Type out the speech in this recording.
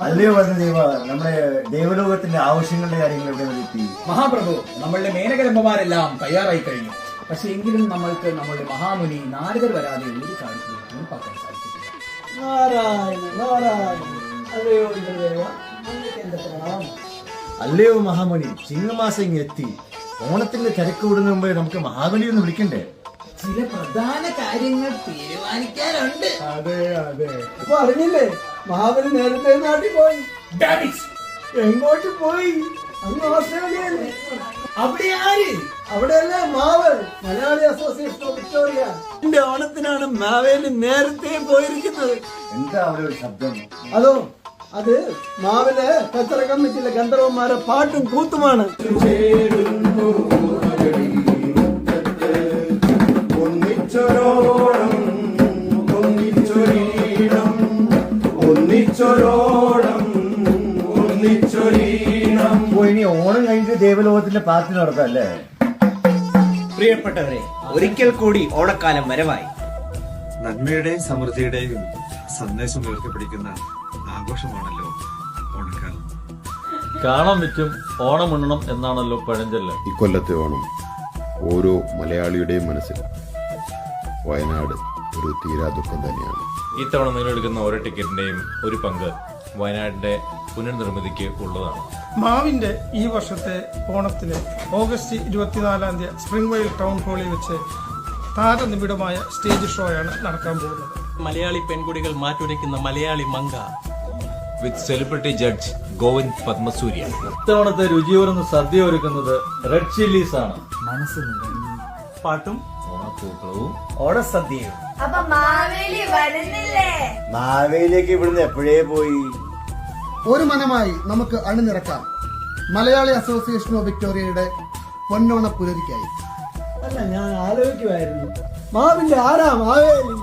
അല്ലയോ പറഞ്ഞ ദൈവ നമ്മുടെ ദേവലോകത്തിന്റെ ആവശ്യങ്ങളുടെ കാര്യങ്ങൾ എവിടെ വരെ എത്തി. മഹാപ്രഭു നമ്മളുടെ മേനകരമ്പമാരെല്ലാം തയ്യാറായി കഴിഞ്ഞു. പക്ഷെ എങ്കിലും നമ്മൾക്ക് നമ്മളുടെ മഹാമുനി നാരദർ വരാതെ ഒരു കാര്യത്തിലും സാധിച്ചിട്ടില്ല. നാരായണ നാരായണ. അല്ലയോ മഹാമുനി എന്റെ പ്രണാമം അല്ലയോ മഹാമണി ചിങ്ങമാസം എത്തി. ഓണത്തിന്റെ തിരക്ക് വിടുന്ന മുമ്പേ നമുക്ക് മഹാബലി ഒന്ന് വിളിക്കണ്ടേ? ചില പ്രധാന കാര്യങ്ങൾ തീരുമാനിക്കാനുണ്ട്. അതെ അതെ. അപ്പൊ അറിഞ്ഞില്ലേ? മഹാബലി നേരത്തെ നാട്ടിൽ പോയി. എങ്ങോട്ട് പോയി? അന്ന് ഓസ്ട്രേലിയയിൽ. അവിടെ ആര്? അവിടെയല്ലേ മാവ് മലയാളി അസോസിയേഷൻ ഓഫ് വിക്ടോറിയ. എന്റെ ഓണത്തിനാണ് മാവേലി നേരത്തെ പോയിരിക്കുന്നത്. എന്താ അവിടെ ഒരു ശബ്ദം? അതോ അത് മാവിലെ കച്ചറ കമ്മിറ്റിയിലെ ഗന്ധർവന്മാരെ പാട്ടും കൂത്തുമാണ്. ഓ ഇനി ഓണം കഴിഞ്ഞിട്ട് ദേവലോകത്തിന്റെ പാർട്ടി പ്രിയപ്പെട്ടവരെ ഒരിക്കൽ കൂടി ഓണക്കാലം വരവായി. നന്മയുടെയും സമൃദ്ധിയുടെയും സന്ദേശം ഉയർത്തിപ്പിടിക്കുന്ന ആഘോഷമാണല്ലോ ഓണക്കാലം. കാണാൻ പറ്റും ഓണം ഉണ്ണണം എന്നാണല്ലോ പഴഞ്ചൊല്ല്. ഇക്കൊല്ലത്തെ ഓണം ഓരോ മലയാളിയുടെയും മനസ്സിൽ വയനാട് ഒരു തീരാ ദുഃഖം തന്നെയാണ്. ഇത്തവണ നിങ്ങൾ എടുക്കുന്ന ഓരോ ടിക്കറ്റിന്റെയും ഒരു പങ്ക് വയനാടിന്റെ പുനർനിർമ്മിതിക്ക് ഉള്ളതാണ്. മാവിന്റെ ഈ വർഷത്തെ ഓണത്തിന് ഓഗസ്റ്റ് ഇരുപത്തിനാലാം തീയതി സ്പ്രിംഗ് വെയിൽ ടൗൺ ഹാളിൽ വെച്ച് താരനിബിഡമായ സ്റ്റേജ് ഷോയാണ് നടക്കാൻ പോകുന്നത്. മലയാളി പെൺകുടികൾ മാറ്റുരയ്ക്കുന്ന Malayali Manka. With celebrity judge Govind Padmasoorya ഇത്തവണത്തെ രുചിയോരുന്ന് സദ്യ ഒരുക്കുന്നത് റെഡ് ചില്ലീസ് ആണ്. മനസ്സ് നിറഞ്ഞു പാട്ടും ഓണപ്പൂക്കളവും. ഓണസദ്യയും അപ്പൊ മാവേലി വരുന്നില്ലേ? മാവേലിയൊക്കെ ഇവിടുന്ന് എപ്പോഴേ പോയി? ഒരു മനമായി നമുക്ക് അണിനിറക്കാം മലയാളി അസോസിയേഷൻ ഓഫ് വിക്ടോറിയയുടെ പൊന്നോണ പുലരിക്കായി അല്ല ഞാൻ ആലോചിക്കുമായിരുന്നു മാവിന്റെ ആരാ മാവേലി